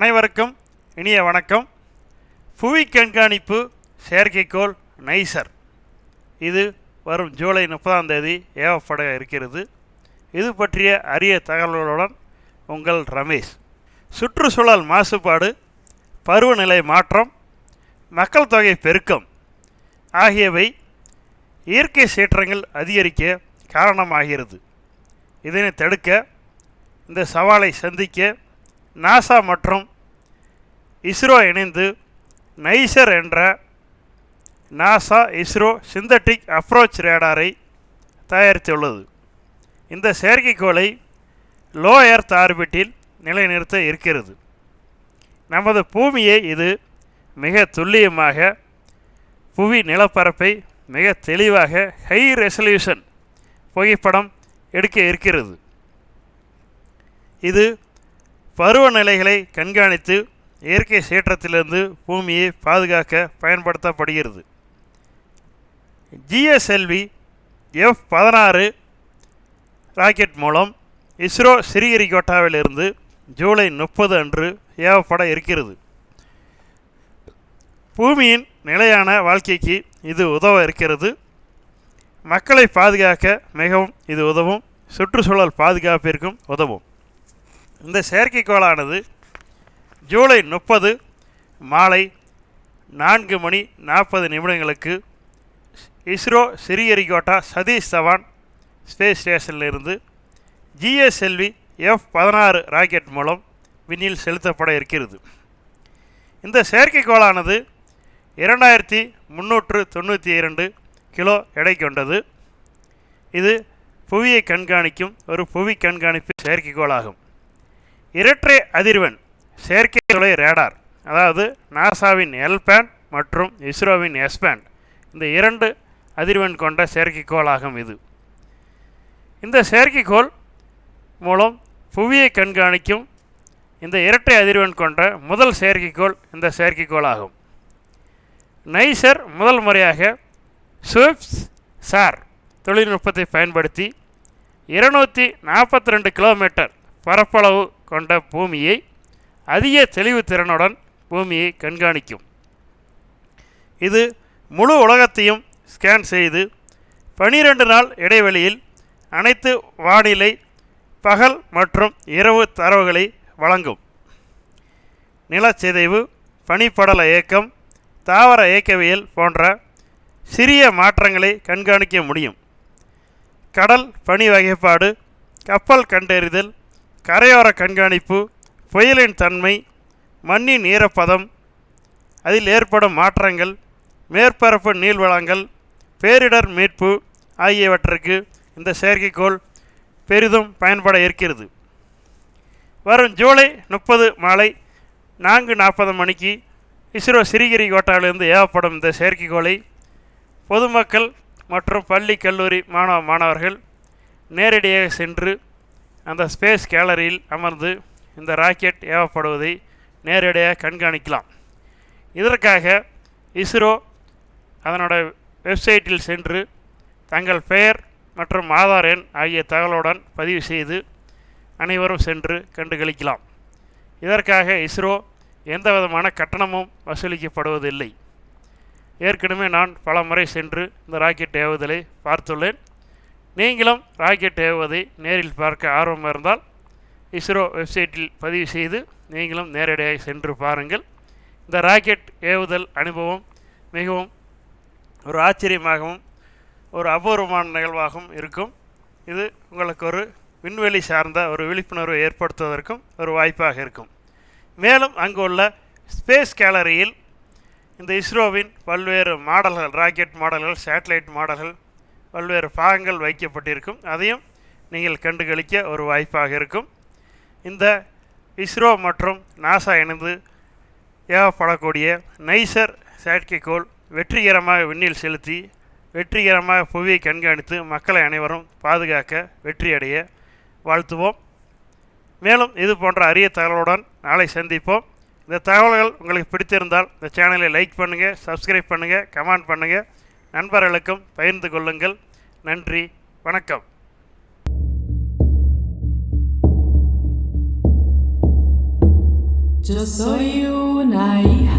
அனைவருக்கும் இனிய வணக்கம். புவி கண்காணிப்பு செயற்கைக்கோள் நைசர். இது வரும் ஜூலை முப்பதாம் தேதி ஏவப்பட இருக்கிறது. இது பற்றிய அரிய தகவல்களுடன் உங்கள் ரமேஷ். சுற்றுச்சூழல் மாசுபாடு பருவநிலை மாற்றம் மக்கள் தொகை பெருக்கம் ஆகியவை இயற்கை சீற்றங்கள் அதிகரிக்க காரணமாகிறது. இதனை தடுக்க இந்த சவாலை சந்திக்க நாசா மற்றும் இஸ்ரோ இணைந்து நைசர் என்ற நாசா இஸ்ரோ சிந்தட்டிக் அப்ரோச் ரேடாரை தயாரித்துள்ளது. இந்த செயற்கைக்கோளை லோ எர்த் ஆர்பிட்டில் நிலைநிறுத்த இருக்கிறது. நமது பூமியை இது மிக துல்லியமாக புவி நிலப்பரப்பை மிக தெளிவாக ஹை ரெசல்யூஷன் புகைப்படம் எடுக்க இருக்கிறது. இது பருவநிலைகளை கண்காணித்து இயற்கை சீற்றத்திலிருந்து பூமியை பாதுகாக்க பயன்படுத்தப்படுகிறது. ஜிஎஸ்எல்வி எஃப் பதினாறு ராக்கெட் மூலம் இஸ்ரோ ஸ்ரீஹரிகோட்டாவிலிருந்து ஜூலை முப்பது அன்று ஏவப்பட இருக்கிறது. பூமியின் நிலையான வாழ்க்கைக்கு இது உதவ இருக்கிறது. மக்களை பாதுகாக்க மிகவும் இது உதவும் சுற்றுச்சூழல் பாதுகாப்பிற்கும் உதவும். இந்த செயற்கைக்கோளானது ஜூலை முப்பது மாலை நான்கு மணி நாற்பது நிமிடங்களுக்கு இஸ்ரோ சிறியரிகோட்டா சதீஷ் தவான் ஸ்பேஸ் ஸ்டேஷனிலிருந்து ஜிஎஸ்எல்வி எஃப் பதினாறு ராக்கெட் மூலம் விண்ணில் செலுத்தப்பட இருக்கிறது. இந்த செயற்கைக்கோளானது இரண்டாயிரத்தி முந்நூற்று தொண்ணூற்றி இரண்டு கிலோ எடை கொண்டது. இது புவியை கண்காணிக்கும் ஒரு புவி கண்காணிப்பு செயற்கைக்கோளாகும். இரட்டை அதிர்வெண் செயற்கைக்கோளை ரேடார் அதாவது நாசாவின் எல்பேண்ட் மற்றும் இஸ்ரோவின் எஸ்பேண்ட் இந்த இரண்டு அதிர்வெண் கொண்ட செயற்கைக்கோளாகும் இது. இந்த செயற்கைக்கோள் மூலம் புவியை கண்காணிக்கும் இந்த இரட்டை அதிர்வெண் கொண்ட முதல் செயற்கைக்கோள் இந்த செயற்கைக்கோளாகும். நைசர் முதல் முறையாக ஸ்விப்ஸ் சார் தொழில்நுட்பத்தை பயன்படுத்தி இருநூற்றி நாற்பத்தி ரெண்டு கிலோமீட்டர் பரப்பளவு கொண்ட பூமியை அதிக தெளிவு திறனுடன் பூமியை கண்காணிக்கும். இது முழு உலகத்தையும் ஸ்கேன் செய்து பனிரெண்டு நாள் இடைவெளியில் அனைத்து வானிலை பகல் மற்றும் இரவு தரவுகளை வழங்கும். நிலச்சிதைவு பனிப்படல இயக்கம் தாவர இயக்கவியல் போன்ற சிறிய மாற்றங்களை கண்காணிக்க முடியும். கடல் பனி வகைப்பாடு கப்பல் கண்டறிதல் கரையோர கண்காணிப்பு புயலின் தன்மை மண்ணின் ஈரப்பதம் அதில் ஏற்படும் மாற்றங்கள் மேற்பரப்பு நீள்வளங்கள் பேரிடர் மீட்பு ஆகியவற்றுக்கு இந்த செயற்கைக்கோள் பெரிதும் பயன்பட இருக்கிறது. வரும் ஜூலை முப்பது மாலை நான்கு நாற்பது மணிக்கு இஸ்ரோ ஸ்ரீஹரிகோட்டாவிலிருந்து ஏவப்படும் இந்த செயற்கைக்கோளை பொதுமக்கள் மற்றும் பள்ளி கல்லூரி மாணவ மாணவர்கள் நேரடியாக சென்று அந்த ஸ்பேஸ் கேலரியில் அமர்ந்து இந்த ராக்கெட் ஏவப்படுவதை நேரடியாக கண்காணிக்கலாம். இதற்காக இஸ்ரோ அதனோட வெப்சைட்டில் சென்று தங்கள் பெயர் மற்றும் ஆதார் எண் ஆகிய தகவலுடன் பதிவு செய்து அனைவரும் சென்று கண்டுகளிக்கலாம். இதற்காக இஸ்ரோ எந்த விதமான கட்டணமும் வசூலிக்கப்படுவதில்லை. ஏற்கனவே நான் பல முறை சென்று இந்த ராக்கெட் ஏவுதலை பார்த்துள்ளேன். நீங்களும் ராக்கெட் ஏவுவதை நேரில் பார்க்க ஆர்வம் இருந்தால் இஸ்ரோ வெப்சைட்டில் பதிவு செய்து நீங்களும் நேரடியாக சென்று பாருங்கள். இந்த ராக்கெட் ஏவுதல் அனுபவம் மிகவும் ஒரு ஆச்சரியமாகவும் ஒரு அபூர்வமான நிகழ்வாகவும் இருக்கும். இது உங்களுக்கு ஒரு விண்வெளி சார்ந்த ஒரு விழிப்புணர்வை ஏற்படுத்துவதற்கும் ஒரு வாய்ப்பாக இருக்கும். மேலும் அங்கு உள்ள ஸ்பேஸ் கேலரியில் இந்த இஸ்ரோவின் பல்வேறு மாடல்கள் ராக்கெட் மாடல்கள் சேட்டலைட் மாடல்கள் பல்வேறு பாகங்கள் வைக்கப்பட்டிருக்கும். அதையும் நீங்கள் கண்டுகளிக்க ஒரு வாய்ப்பாக இருக்கும். இந்த இஸ்ரோ மற்றும் நாசா இணைந்து ஏவப்படக்கூடிய நைசர் செயற்கைக்கோள் வெற்றிகரமாக விண்ணில் செலுத்தி வெற்றிகரமாக புவியை கண்காணித்து மக்களை அனைவரும் பாதுகாக்க வெற்றியடைய வாழ்த்துவோம். மேலும் இது போன்ற அரிய தகவலுடன் நாளை சந்திப்போம். இந்த தகவல்கள் உங்களுக்கு பிடித்திருந்தால் இந்த சேனலை லைக் பண்ணுங்கள் சப்ஸ்கிரைப் பண்ணுங்கள் கமெண்ட் பண்ணுங்கள் நண்பர்களுக்கும் பகிர்ந்து கொள்ளுங்கள். நன்றி வணக்கம். Yo soy una hija